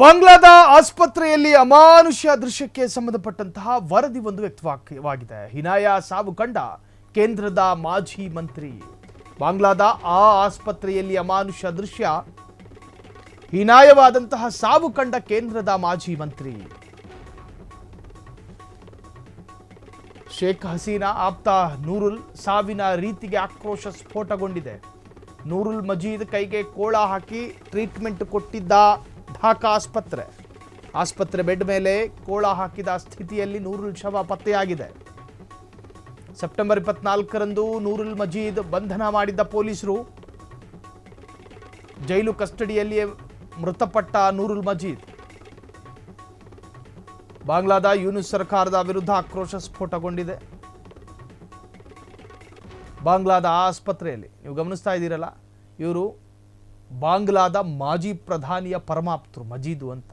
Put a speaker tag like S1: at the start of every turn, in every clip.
S1: ಬಾಂಗ್ಲಾದ ಆಸ್ಪತ್ರೆಯಲ್ಲಿ ಅಮಾನುಷ್ಯ ದೃಶ್ಯಕ್ಕೆ ಸಂಬಂಧಪಟ್ಟಂತಹ ವರದಿ ಒಂದು ವ್ಯಕ್ತವಾಗಿದೆ ಹಿನಾಯ ಸಾವು ಕಂಡ ಕೇಂದ್ರದ ಮಾಜಿ ಮಂತ್ರಿ. ಬಾಂಗ್ಲಾದ ಆ ಆಸ್ಪತ್ರೆಯಲ್ಲಿ ಅಮಾನುಷ್ಯ ದೃಶ್ಯ, ಹೀನಾಯವಾದಂತಹ ಸಾವು ಕಂಡ ಕೇಂದ್ರದ ಮಾಜಿ ಮಂತ್ರಿ. ಶೇಖ್ ಹಸೀನಾ ಆಪ್ತ ನೂರುಲ್ ಸಾವಿನ ರೀತಿಗೆ ಆಕ್ರೋಶ ಸ್ಫೋಟಗೊಂಡಿದೆ. ನೂರುಲ್ ಮಜೀದ್ ಕೈಗೆ ಕೋಳ ಹಾಕಿ ಟ್ರೀಟ್ಮೆಂಟ್ ಕೊಟ್ಟಿದ್ದ ಢಾಕಾ ಆಸ್ಪತ್ರೆ. ಆಸ್ಪತ್ರೆ ಬೆಡ್ ಮೇಲೆ ಕೋಳ ಹಾಕಿದ ಸ್ಥಿತಿಯಲ್ಲಿ ನೂರುಲ್ ಶವ ಪತ್ತೆಯಾಗಿದೆ. ಸೆಪ್ಟೆಂಬರ್ ಇಪ್ಪತ್ನಾಲ್ಕರಂದು ನೂರುಲ್ ಮಜೀದ್ ಬಂಧನ ಮಾಡಿದ್ದ ಪೊಲೀಸರು. ಜೈಲು ಕಸ್ಟಡಿಯಲ್ಲಿಯೇ ಮೃತಪಟ್ಟ ನೂರುಲ್ ಮಜೀದ್. ಬಾಂಗ್ಲಾದ ಯೂನಿಸ್ ಸರ್ಕಾರದ ವಿರುದ್ಧ ಆಕ್ರೋಶ ಸ್ಫೋಟಗೊಂಡಿದೆ. ಬಾಂಗ್ಲಾದ ಆಸ್ಪತ್ರೆಯಲ್ಲಿ, ನೀವು ಗಮನಿಸ್ತಾ ಇದ್ದೀರಲ್ಲ, ಇವರು ಬಾಂಗ್ಲಾದ ಮಾಜಿ ಪ್ರಧಾನಿಯ ಪರಮಾಪ್ತರು ಮಜೀದು ಅಂತ.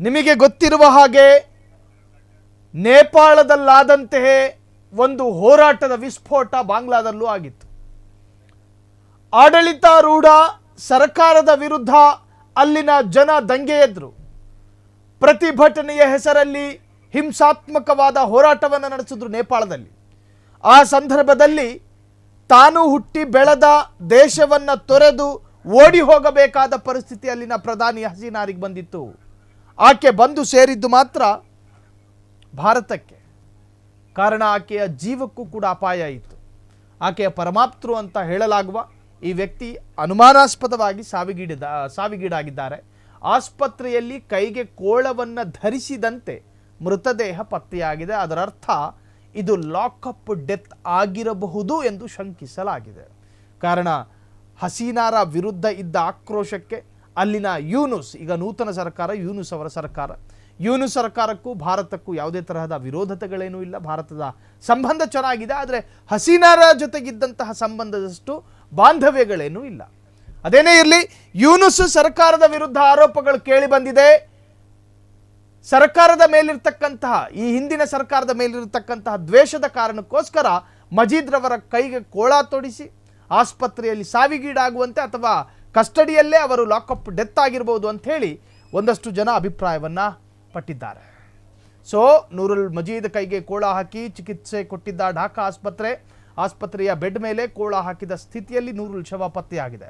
S1: ನಿಮಗೆ ಗೊತ್ತಿರುವ ಹಾಗೆ ನೇಪಾಳದಲ್ಲಾದಂತೆಯೇ ಒಂದು ಹೋರಾಟದ ವಿಸ್ಫೋಟ ಬಾಂಗ್ಲಾದಲ್ಲೂ ಆಗಿತ್ತು. ಆಡಳಿತಾರೂಢ ಸರ್ಕಾರದ ವಿರುದ್ಧ ಅಲ್ಲಿನ ಜನ ದಂಗೆ ಎದ್ರು ಪ್ರತಿಭಟನೆಯ ಹೆಸರಲ್ಲಿ ಹಿಂಸಾತ್ಮಕವಾದ ಹೋರಾಟವನ್ನು ನಡೆಸಿದ್ರು ನೇಪಾಳದಲ್ಲಿ. ಆ ಸಂದರ್ಭದಲ್ಲಿ ತಾನು ಹುಟ್ಟಿ ಬೆಳೆದ ದೇಶವನ್ನ ತೊರೆದು ಓಡಿ ಹೋಗಬೇಕಾದ ಪರಿಸ್ಥಿತಿ ಅಲ್ಲಿನ ಪ್ರಧಾನಿ ಹಸೀನಾರಿಗೆ ಬಂದಿತ್ತು. ಆಕೆ ಬಂದು ಸೇರಿದ್ದು ಮಾತ್ರ ಭಾರತಕ್ಕೆ. ಕಾರಣ ಆಕೆಯ ಜೀವಕ್ಕೂ ಕೂಡ ಅಪಾಯ ಇತ್ತು. ಆಕೆಯ ಪರಮಾಪ್ತರು ಅಂತ ಹೇಳಲಾಗುವ ಈ ವ್ಯಕ್ತಿ ಅನುಮಾನಾಸ್ಪದವಾಗಿ ಸಾವಿಗೀಡಿದ, ಸಾವಿಗೀಡಾಗಿದ್ದಾರೆ. ಆಸ್ಪತ್ರೆಯಲ್ಲಿ ಕೈಗೆ ಕೋಳವನ್ನು ಧರಿಸಿದಂತೆ ಮೃತದೇಹ ಪತ್ತೆಯಾಗಿದೆ. ಅದರರ್ಥ ಇದು ಲಾಕಪ್ ಡೆತ್ ಆಗಿರಬಹುದು ಎಂದು ಶಂಕಿಸಲಾಗಿದೆ. ಕಾರಣ, ಹಸೀನಾರ ವಿರುದ್ಧ ಇದ್ದ ಆಕ್ರೋಶಕ್ಕೆ ಅಲ್ಲಿನ ಯೂನುಸ್, ಈಗ ನೂತನ ಸರ್ಕಾರ, ಯೂನುಸ್ ಅವರ ಸರ್ಕಾರ. ಯೂನುಸ್ ಸರ್ಕಾರಕ್ಕೂ ಭಾರತಕ್ಕೂ ಯಾವುದೇ ತರಹದ ವಿರೋಧತೆಗಳೇನೂ ಇಲ್ಲ. ಭಾರತದ ಸಂಬಂಧ ಚೆನ್ನಾಗಿದೆ, ಆದರೆ ಹಸೀನಾರ ಜೊತೆಗಿದ್ದಂತಹ ಸಂಬಂಧದಷ್ಟು ಬಾಂಧವ್ಯಗಳೇನೂ ಇಲ್ಲ. ಅದೇನೇ ಇರಲಿ, ಯೂನುಸ್ ಸರ್ಕಾರದ ವಿರುದ್ಧ ಆರೋಪಗಳು ಕೇಳಿ ಬಂದಿದೆ. ಸರ್ಕಾರದ ಮೇಲಿರ್ತಕ್ಕಂತಹ, ಈ ಹಿಂದಿನ ಸರ್ಕಾರದ ಮೇಲಿರತಕ್ಕಂತಹ ದ್ವೇಷದ ಕಾರಣಕ್ಕೋಸ್ಕರ ಮಜೀದ್ ರವರ ಕೈಗೆ ಕೋಳ ತೊಡಿಸಿ, ಆಸ್ಪತ್ರೆಯಲ್ಲಿ ಸಾವಿಗೀಡಾಗುವಂತೆ ಅಥವಾ ಕಸ್ಟಡಿಯಲ್ಲೇ ಅವರು ಲಾಕಪ್ ಡೆತ್ ಆಗಿರ್ಬೋದು ಅಂತ ಹೇಳಿ ಒಂದಷ್ಟು ಜನ ಅಭಿಪ್ರಾಯವನ್ನ ಪಟ್ಟಿದ್ದಾರೆ. ಸೊ, ನೂರುಲ್ ಮಜೀದ್ ಕೈಗೆ ಕೋಳ ಹಾಕಿ ಚಿಕಿತ್ಸೆ ಕೊಟ್ಟಿದ್ದ ಢಾಕಾ ಆಸ್ಪತ್ರೆ, ಆಸ್ಪತ್ರೆಯ ಬೆಡ್ ಮೇಲೆ ಕೋಳ ಹಾಕಿದ ಸ್ಥಿತಿಯಲ್ಲಿ ನೂರುಲ್ ಶವ ಪತ್ತೆಯಾಗಿದೆ.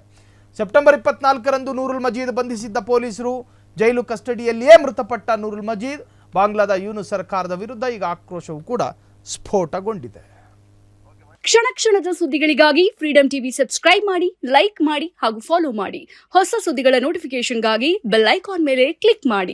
S1: ಸೆಪ್ಟೆಂಬರ್ ಇಪ್ಪತ್ನಾಲ್ಕರಂದು ನೂರುಲ್ ಮಜೀದ್ ಬಂಧಿಸಿದ್ದ ಪೊಲೀಸರು ಜೈಲು ಕಸ್ಟಡಿಯಲ್ಲಿಯೇ ಮೃತಪಟ್ಟ ನೂರುಲ್ ಮಜೀದ್, ಬಾಂಗ್ಲಾದ ಯೂನು ಸರ್ಕಾರದ ವಿರುದ್ಧ ಈಗ ಆಕ್ರೋಶವು ಕೂಡ ಸ್ಫೋಟಗೊಂಡಿದೆ.
S2: ಕ್ಷಣ ಕ್ಷಣದ ಸುದ್ದಿಗಳಿಗಾಗಿ ಫ್ರೀಡಂ ಟಿವಿ ಸಬ್ಸ್ಕ್ರೈಬ್ ಮಾಡಿ ಲೈಕ್ ಮಾಡಿ ಹಾಗೂ ಫಾಲೋ ಮಾಡಿ. ಹೊಸ ಸುದ್ದಿಗಳ ನೋಟಿಫಿಕೇಶನ್ಗಾಗಿ ಬೆಲ್ ಐಕಾನ್ ಮೇಲೆ ಕ್ಲಿಕ್ ಮಾಡಿ.